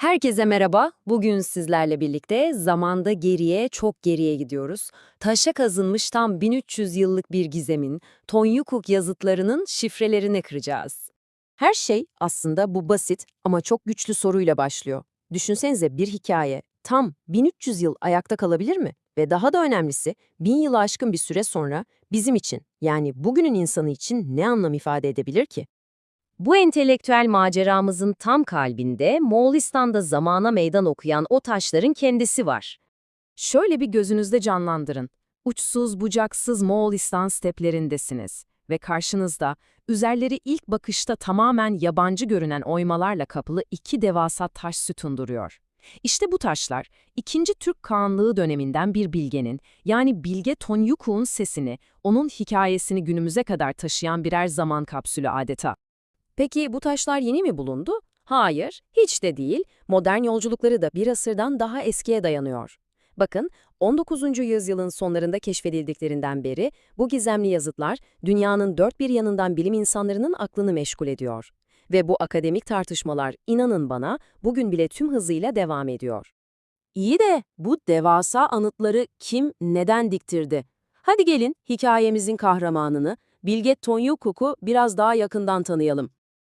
Herkese merhaba. Bugün sizlerle birlikte zamanda geriye, çok geriye gidiyoruz. Taşa kazınmış tam 1300 yıllık bir gizemin, Tonyukuk yazıtlarının şifrelerini kıracağız. Her şey aslında bu basit ama çok güçlü soruyla başlıyor. Düşünsenize bir hikaye tam 1300 yıl ayakta kalabilir mi? Ve daha da önemlisi 1000 yılı aşkın bir süre sonra bizim için yani bugünün insanı için ne anlam ifade edebilir ki? Bu entelektüel maceramızın tam kalbinde Moğolistan'da zamana meydan okuyan o taşların kendisi var. Şöyle bir gözünüzde canlandırın. Uçsuz bucaksız Moğolistan steplerindesiniz ve karşınızda üzerleri ilk bakışta tamamen yabancı görünen oymalarla kapılı iki devasa taş sütun duruyor. İşte bu taşlar, 2. Türk Kağanlığı döneminden bir bilgenin, yani Bilge Tonyukuk'un sesini, onun hikayesini günümüze kadar taşıyan birer zaman kapsülü adeta. Peki bu taşlar yeni mi bulundu? Hayır, hiç de değil. Modern yolculukları da bir asırdan daha eskiye dayanıyor. Bakın, 19. yüzyılın sonlarında keşfedildiklerinden beri bu gizemli yazıtlar dünyanın dört bir yanından bilim insanlarının aklını meşgul ediyor. Ve bu akademik tartışmalar, inanın bana, bugün bile tüm hızıyla devam ediyor. İyi de bu devasa anıtları kim, neden diktirdi? Hadi gelin hikayemizin kahramanını, Bilge Tonyukuk'u biraz daha yakından tanıyalım.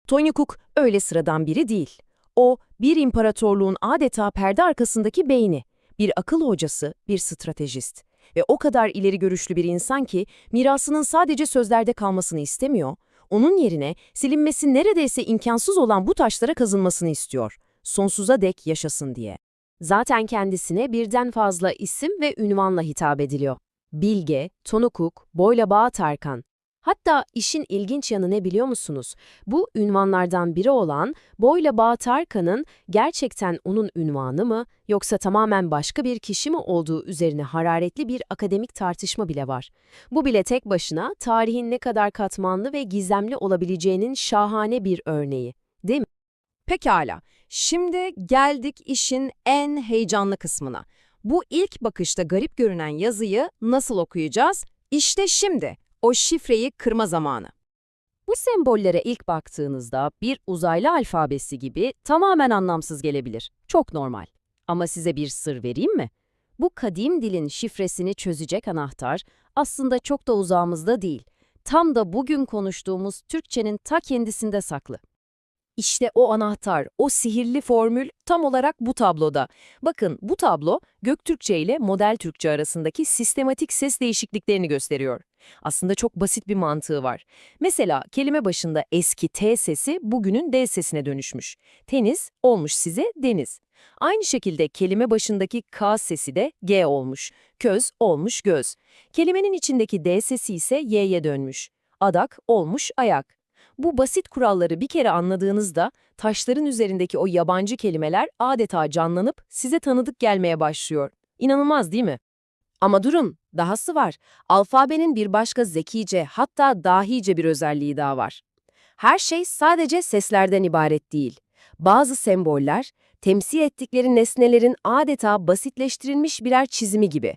Tonyukuk öyle sıradan biri değil. O, bir imparatorluğun adeta perde arkasındaki beyni, bir akıl hocası, bir stratejist. Ve o kadar ileri görüşlü bir insan ki mirasının sadece sözlerde kalmasını istemiyor, onun yerine silinmesi neredeyse imkansız olan bu taşlara kazınmasını istiyor. Sonsuza dek yaşasın diye. Zaten kendisine birden fazla isim ve ünvanla hitap ediliyor. Bilge, Tonukuk, Boyla Bağ Tarkan. Hatta işin ilginç yanı ne biliyor musunuz? Bu ünvanlardan biri olan Boyla Bağ gerçekten onun ünvanı mı yoksa tamamen başka bir kişi mi olduğu üzerine hararetli bir akademik tartışma bile var. Bu bile tek başına tarihin ne kadar katmanlı ve gizemli olabileceğinin şahane bir örneği. Pekala, şimdi geldik işin en heyecanlı kısmına. Bu ilk bakışta garip görünen yazıyı nasıl okuyacağız? İşte şimdi, o şifreyi kırma zamanı. Bu sembollere ilk baktığınızda bir uzaylı alfabesi gibi tamamen anlamsız gelebilir. Çok normal. Ama size bir sır vereyim mi? Bu kadim dilin şifresini çözecek anahtar aslında çok da uzağımızda değil. Tam da bugün konuştuğumuz Türkçenin ta kendisinde saklı. İşte o anahtar, o sihirli formül tam olarak bu tabloda. Bakın bu tablo Göktürkçe ile Model Türkçe arasındaki sistematik ses değişikliklerini gösteriyor. Aslında çok basit bir mantığı var. Mesela kelime başında eski T sesi bugünün D sesine dönüşmüş. Tenis olmuş size deniz. Aynı şekilde kelime başındaki K sesi de G olmuş. Köz olmuş göz. Kelimenin içindeki D sesi ise Y'ye dönmüş. Adak olmuş ayak. Bu basit kuralları bir kere anladığınızda taşların üzerindeki o yabancı kelimeler adeta canlanıp size tanıdık gelmeye başlıyor. İnanılmaz değil mi? Ama durun, dahası var. Alfabenin bir başka zekice hatta dahice bir özelliği daha var. Her şey sadece seslerden ibaret değil. Bazı semboller, temsil ettikleri nesnelerin adeta basitleştirilmiş birer çizimi gibi.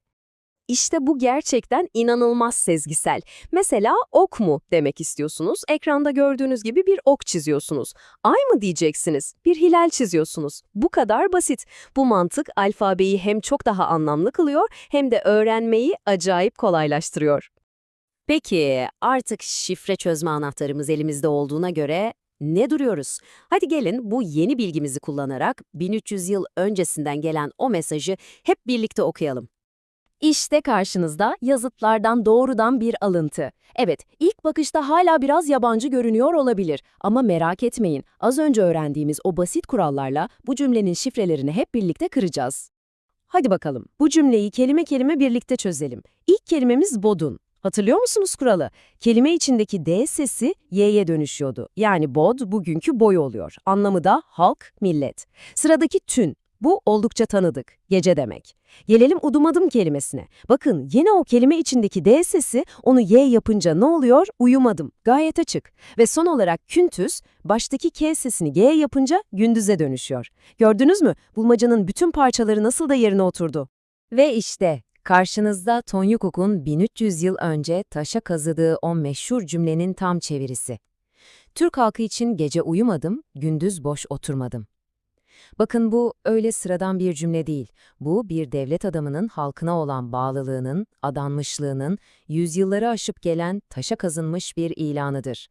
İşte bu gerçekten inanılmaz sezgisel. Mesela ok mu demek istiyorsunuz, ekranda gördüğünüz gibi bir ok çiziyorsunuz. Ay mı diyeceksiniz, bir hilal çiziyorsunuz. Bu kadar basit. Bu mantık alfabeyi hem çok daha anlamlı kılıyor hem de öğrenmeyi acayip kolaylaştırıyor. Peki artık şifre çözme anahtarımız elimizde olduğuna göre ne duruyoruz? Hadi gelin bu yeni bilgimizi kullanarak 1300 yıl öncesinden gelen o mesajı hep birlikte okuyalım. İşte karşınızda yazıtlardan doğrudan bir alıntı. Evet, ilk bakışta hala biraz yabancı görünüyor olabilir ama merak etmeyin. Az önce öğrendiğimiz o basit kurallarla bu cümlenin şifrelerini hep birlikte kıracağız. Hadi bakalım, bu cümleyi kelime kelime birlikte çözelim. İlk kelimemiz bodun. Hatırlıyor musunuz kuralı? Kelime içindeki D sesi Y'ye dönüşüyordu. Yani bod bugünkü boy oluyor. Anlamı da halk, millet. Sıradaki tün. Bu oldukça tanıdık, gece demek. Gelelim udumadım kelimesine. Bakın yine o kelime içindeki D sesi onu Y yapınca ne oluyor? Uyumadım. Gayet açık. Ve son olarak küntüz, baştaki K sesini G yapınca gündüze dönüşüyor. Gördünüz mü? Bulmacanın bütün parçaları nasıl da yerine oturdu. Ve işte karşınızda Tonyukuk'un 1300 yıl önce taşa kazıdığı o meşhur cümlenin tam çevirisi. Türk halkı için gece uyumadım, gündüz boş oturmadım. Bakın bu öyle sıradan bir cümle değil. Bu bir devlet adamının halkına olan bağlılığının, adanmışlığının, yüzyılları aşıp gelen taşa kazınmış bir ilanıdır.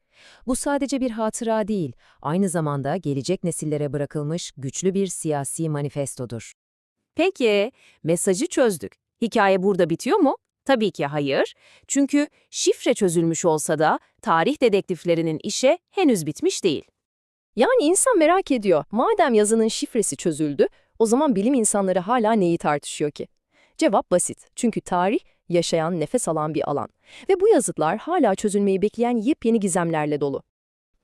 Bu sadece bir hatıra değil, aynı zamanda gelecek nesillere bırakılmış güçlü bir siyasi manifestodur. Peki, mesajı çözdük. Hikaye burada bitiyor mu? Tabii ki hayır. Çünkü şifre çözülmüş olsa da tarih dedektiflerinin işe henüz bitmiş değil. Yani insan merak ediyor. Madem yazının şifresi çözüldü, o zaman bilim insanları hala neyi tartışıyor ki? Cevap basit. Çünkü tarih yaşayan, nefes alan bir alan. Ve bu yazıtlar hala çözülmeyi bekleyen yepyeni gizemlerle dolu.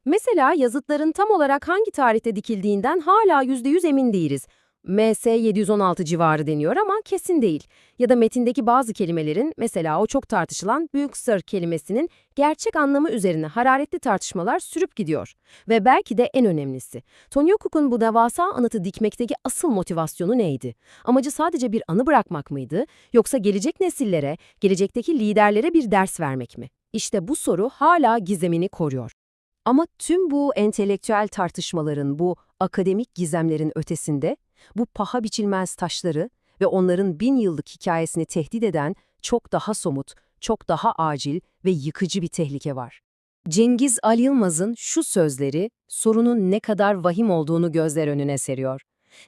Mesela yazıtların tam olarak hangi tarihte dikildiğinden hala %100 emin değiliz. MS 716 civarı deniyor ama kesin değil. Ya da metindeki bazı kelimelerin, mesela o çok tartışılan Büyük Sır kelimesinin gerçek anlamı üzerine hararetli tartışmalar sürüp gidiyor. Ve belki de en önemlisi, Tony Cook'un bu devasa anıtı dikmekteki asıl motivasyonu neydi? Amacı sadece bir anı bırakmak mıydı? Yoksa gelecek nesillere, gelecekteki liderlere bir ders vermek mi? İşte bu soru hala gizemini koruyor. Ama tüm bu entelektüel tartışmaların, bu akademik gizemlerin ötesinde, bu paha biçilmez taşları ve onların bin yıllık hikayesini tehdit eden çok daha somut, çok daha acil ve yıkıcı bir tehlike var. Cengiz Ali Yılmaz'ın şu sözleri sorunun ne kadar vahim olduğunu gözler önüne seriyor.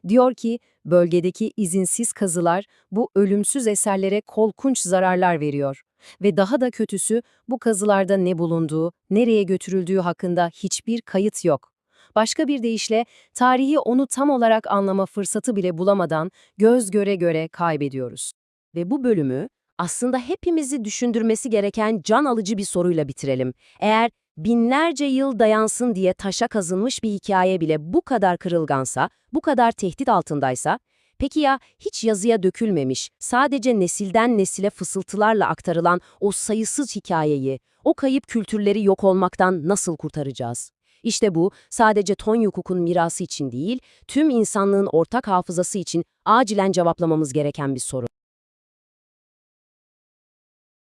Diyor ki, bölgedeki izinsiz kazılar bu ölümsüz eserlere kolkunç zararlar veriyor. Ve daha da kötüsü bu kazılarda ne bulunduğu, nereye götürüldüğü hakkında hiçbir kayıt yok. Başka bir deyişle tarihi onu tam olarak anlama fırsatı bile bulamadan göz göre göre kaybediyoruz. Ve bu bölümü aslında hepimizi düşündürmesi gereken can alıcı bir soruyla bitirelim. Eğer binlerce yıl dayansın diye taşa kazınmış bir hikaye bile bu kadar kırılgansa, bu kadar tehdit altındaysa, peki ya hiç yazıya dökülmemiş, sadece nesilden nesile fısıltılarla aktarılan o sayısız hikayeyi, o kayıp kültürleri yok olmaktan nasıl kurtaracağız? İşte bu sadece Tony Cook'un mirası için değil, tüm insanlığın ortak hafızası için acilen cevaplamamız gereken bir soru.